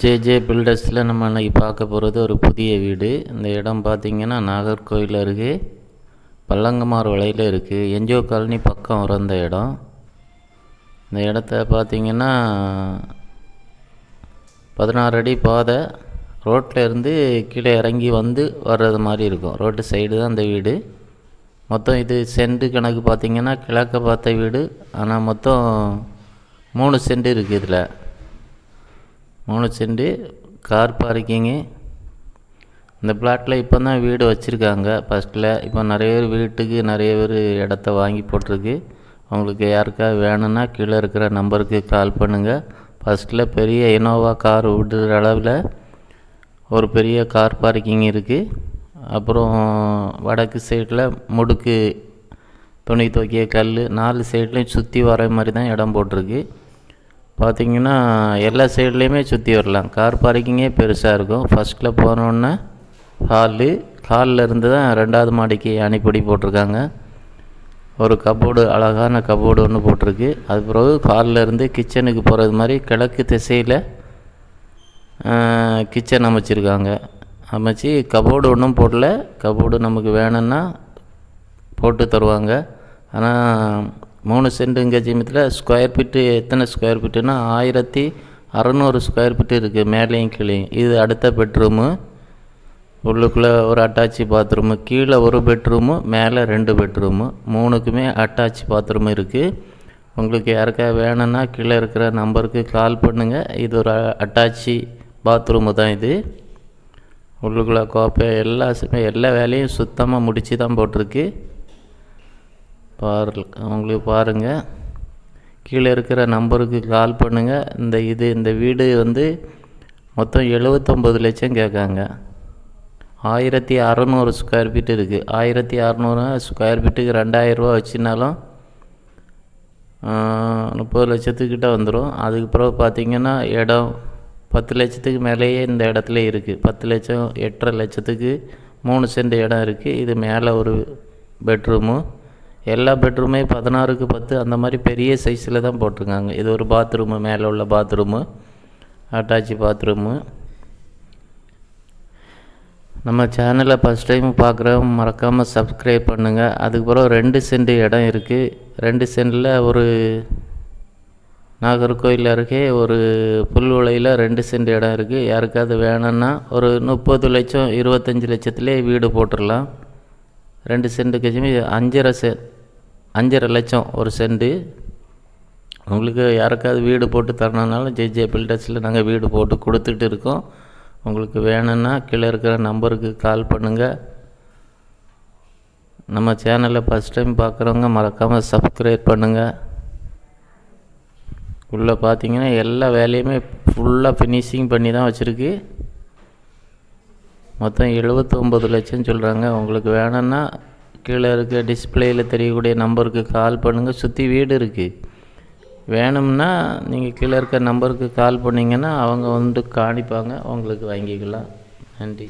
JJ பில்டர்ஸில் நம்ம அன்றைக்கி பார்க்க போகிறது ஒரு புதிய வீடு. இந்த இடம் பார்த்திங்கன்னா நாகர்கோவில் அருகே பல்லங்கமார் வலையில் இருக்குது என்ஜிஓ காலனி பக்கம் வரும் இந்த இடம். இந்த இடத்த பார்த்திங்கன்னா பதினாறு அடி பாதை. ரோட்டில் இருந்து கீழே இறங்கி வந்து வர்றது மாதிரி இருக்கும். ரோட்டு சைடு தான் இந்த வீடு. மொத்தம் இது சென்ட் கணக்கு பார்த்திங்கன்னா கிழக்க பார்த்த வீடு. ஆனால் மொத்தம் மூணு சென்ட் இருக்குது இதில். மூணு சென்ட் கார் பார்க்கிங்கு இந்த பிளாட்டில் இப்போ தான் வீடு வச்சுருக்காங்க. ஃபஸ்ட்டில் இப்போ நிறைய பேர் வீட்டுக்கு நிறைய பேர் இடத்த வாங்கி போட்டிருக்கு. உங்களுக்கு யாருக்கா வேணும்னா கீழே இருக்கிற நம்பருக்கு கால் பண்ணுங்கள் ஃபஸ்ட்டில் பெரிய இனோவா கார் விடுற அளவில் ஒரு பெரிய கார் பார்க்கிங் இருக்குது அப்புறம் வடக்கு சைடில் முடுக்கு துணி துவைக்கிய கல் நாலு சைட்லேயும் சுற்றி வர மாதிரி தான் இடம் போட்டிருக்கு. பார்த்திங்கன்னா எல்லா சைட்லேயுமே சுற்றி வரலாம். கார் பார்க்கிங்கே பெருசாக இருக்கும். ஃபஸ்ட்டில் போனோன்னே ஹாலு ஹாலில் இருந்து தான் ரெண்டாவது மாடிக்கு அணிப்படி போட்டிருக்காங்க. ஒரு கபோர்டு அழகான கபோர்டு ஒன்று போட்டிருக்கு. அது பிறகு ஹாலில் இருந்து கிச்சனுக்கு போகிறது மாதிரி கிழக்கு திசையில் கிச்சன் அமைச்சிருக்காங்க. அமைச்சு கபோர்டு ஒன்றும் போடல. கபோர்டு நமக்கு வேணும்னா போட்டு தருவாங்க. ஆனால் மூணு சென்ட்டுங்க ஜீமத்தில் ஸ்கொயர் ஃபீட்டு எத்தனை ஸ்கொயர் ஃபீட்டுன்னா ஆயிரத்தி அறநூறு ஸ்கொயர் ஃபீட்டு இருக்குது மேலேயும் கீழேயும். இது அடுத்த பெட்ரூமு உள்ளுக்குள்ளே ஒரு அட்டாச்சி பாத்ரூமு கீழே ஒரு பெட்ரூமு மேலே ரெண்டு பெட்ரூமு மூணுக்குமே அட்டாச் பாத்ரூம் இருக்குது உங்களுக்கு யாருக்கா வேணும்னா கீழே இருக்கிற நம்பருக்கு கால் பண்ணுங்கள் இது ஒரு அட்டாச்சி பாத்ரூமு தான் இது. உள்ளுக்குள்ளே கோப்பை எல்லா எல்லா வேலையும் சுத்தமாக முடித்து தான் போட்டிருக்கு. பாரு உங்களுக்கு பாருங்கள் கீழே இருக்கிற நம்பருக்கு கால் பண்ணுங்கள் இந்த இது இந்த வீடு வந்து மொத்தம் எழுபத்தொம்பது லட்சம் கேட்காங்க. ஆயிரத்தி அறநூறு ஸ்கொயர் ஃபீட் இருக்குது ஆயிரத்தி அறநூறு ஸ்கொயர் ஃபீட்டுக்கு ரெண்டாயிரரூவா வச்சுனாலும் முப்பது லட்சத்துக்கிட்ட வந்துடும் அதுக்கு பிறகு பார்த்திங்கன்னா இடம் பத்து லட்சத்துக்கு மேலேயே இந்த இடத்துல இருக்குது பத்து லட்சம் எட்டரை லட்சத்துக்கு மூணு சென்ட் இடம் இருக்குது இது மேலே ஒரு பெட்ரூமு எல்லா பெட்ரூமே பதினாறுக்கு பத்து அந்த மாதிரி பெரிய சைஸில் தான் போட்டிருக்காங்க. இது ஒரு பாத்ரூமு மேலே உள்ள பாத்ரூமு அட்டாச்சு பாத்ரூமு நம்ம சேனலை ஃபஸ்ட் டைம் பார்க்குறவங்க மறக்காமல் சப்ஸ்கிரைப் பண்ணுங்கள் அதுக்கப்புறம் ரெண்டு சென்ட் இடம் இருக்குது ரெண்டு சென்டில் ஒரு நாகர்கோவில் அருகே ஒரு புல்வளையில் ரெண்டு சென்ட் இடம் இருக்குது யாருக்காவது வேணும்னா ஒரு முப்பது லட்சம் இருபத்தஞ்சி லட்சத்துலேயே வீடு போட்டுடலாம் ரெண்டு சென்ட்டு கட்சியுமே அஞ்சரை செ அஞ்சரை லட்சம் ஒரு செண்டு. உங்களுக்கு யாருக்காவது வீடு போட்டு தரணுனாலும் ஜேஜே பில்டர்ஸில் நாங்கள் வீடு போட்டு கொடுத்துட்டு இருக்கோம். உங்களுக்கு வேணும்னா கீழே இருக்கிற நம்பருக்கு கால் பண்ணுங்கள் நம்ம சேனலை ஃபஸ்ட் டைம் பார்க்குறவங்க மறக்காமல் சப்ஸ்கிரைப் பண்ணுங்கள் உள்ளே பார்த்தீங்கன்னா எல்லா வேலையுமே ஃபுல்லாக ஃபினிஷிங் பண்ணி தான் வச்சுருக்கு. மொத்தம் எழுபத்தொம்பது லட்சம் சொல்கிறாங்க உங்களுக்கு வேணும்னா கீழே இருக்க டிஸ்பிளேயில் தெரியக்கூடிய நம்பருக்கு கால் பண்ணுங்கள் சுற்றி வீடு இருக்குது வேணும்னா நீங்கள் கீழே இருக்க நம்பருக்கு கால் பண்ணிங்கன்னா அவங்க வந்து காணிப்பாங்க. உங்களுக்கு வாங்கிக்கலாம். நன்றி.